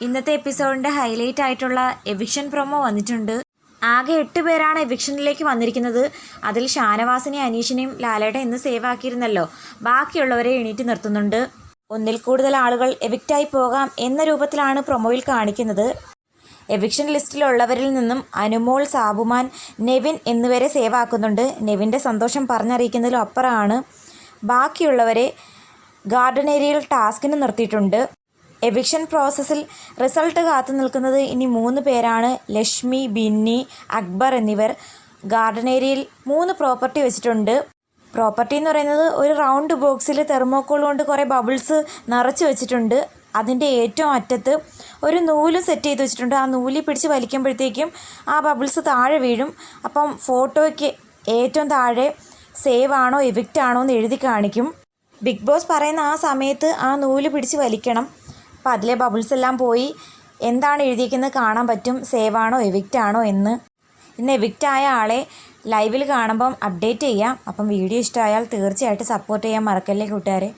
ഇന്നത്തെ എപ്പിസോഡിന്റെ ഹൈലൈറ്റ് ആയിട്ടുള്ള എവിക്ഷൻ പ്രൊമോ വന്നിട്ടുണ്ട്. ആകെ എട്ട് പേരാണ് എവിക്ഷനിലേക്ക് വന്നിരിക്കുന്നത്. അതിൽ ഷാനവാസിനെയും അനീഷിനെയും ലാലേട്ടൻ ഇന്ന് സേവ് ആക്കിയിരുന്നല്ലോ. ബാക്കിയുള്ളവരെ എണീറ്റ് നിർത്തുന്നുണ്ട്. ഒന്നിൽ കൂടുതൽ ആളുകൾ എവിക്റ്റായി പോകാം എന്ന രൂപത്തിലാണ് പ്രൊമോയിൽ കാണിക്കുന്നത്. എവിക്ഷൻ ലിസ്റ്റിലുള്ളവരിൽ നിന്നും അനുമോൾ സാബുമാൻ നെവിൻ എന്നിവരെ സേവ് ആക്കുന്നുണ്ട്. നെവിന്റെ സന്തോഷം പറഞ്ഞറിയിക്കുന്നതിലും അപ്പുറമാണ്. ബാക്കിയുള്ളവരെ ഗാർഡൻ ഏരിയയിൽ ടാസ്കിന് നിർത്തിയിട്ടുണ്ട്. എവിക്ഷൻ പ്രോസസ്സിൽ റിസൾട്ട് കാത്തു നിൽക്കുന്നത് ഇനി മൂന്ന് പേരാണ്. ലക്ഷ്മി ബിന്നി അക്ബർ എന്നിവർ. ഗാർഡൻ ഏരിയയിൽ മൂന്ന് പ്രോപ്പർട്ടി വെച്ചിട്ടുണ്ട്. പ്രോപ്പർട്ടി എന്ന് പറയുന്നത് ഒരു റൗണ്ട് ബോക്സിൽ തെർമോക്കോൾ കൊണ്ട് കുറേ ബബിൾസ് നിറച്ച് വെച്ചിട്ടുണ്ട്. അതിന്റെ ഏറ്റവും അറ്റത്ത് ഒരു നൂൽ സെറ്റ് ചെയ്ത് വെച്ചിട്ടുണ്ട്. ആ നൂലി പിടിച്ച് വലിക്കുമ്പോഴത്തേക്കും ആ ബബിൾസ് താഴെ വീഴും. അപ്പം ഫോട്ടോയ്ക്ക് ഏറ്റവും താഴെ സേവ് ആണോ എവിക്റ്റ് ആണോ എന്ന് എഴുതി കാണിക്കും. ബിഗ് ബോസ് പറയുന്ന ആ സമയത്ത് ആ നൂൽ പിടിച്ച് വലിക്കണം. അപ്പോൾ അതിലെ ബബിൾസ് എല്ലാം പോയി. എന്താണ് എഴുതിയിരിക്കുന്നത് കാണാൻ പറ്റും? സേവാണോ ആണോ? എവിക്റ്റ് ആണോ? എന്ന്. ഇന്ന് എവിക്റ്റ് ആയ ആളെ ലൈവിൽ കാണുമ്പം അപ്ഡേറ്റ് ചെയ്യാം. അപ്പം വീഡിയോ ഇഷ്ടമായാൽ തീർച്ചയായിട്ടും സപ്പോർട്ട് ചെയ്യാൻ മറക്കല്ലേ കൂട്ടുകാരെ.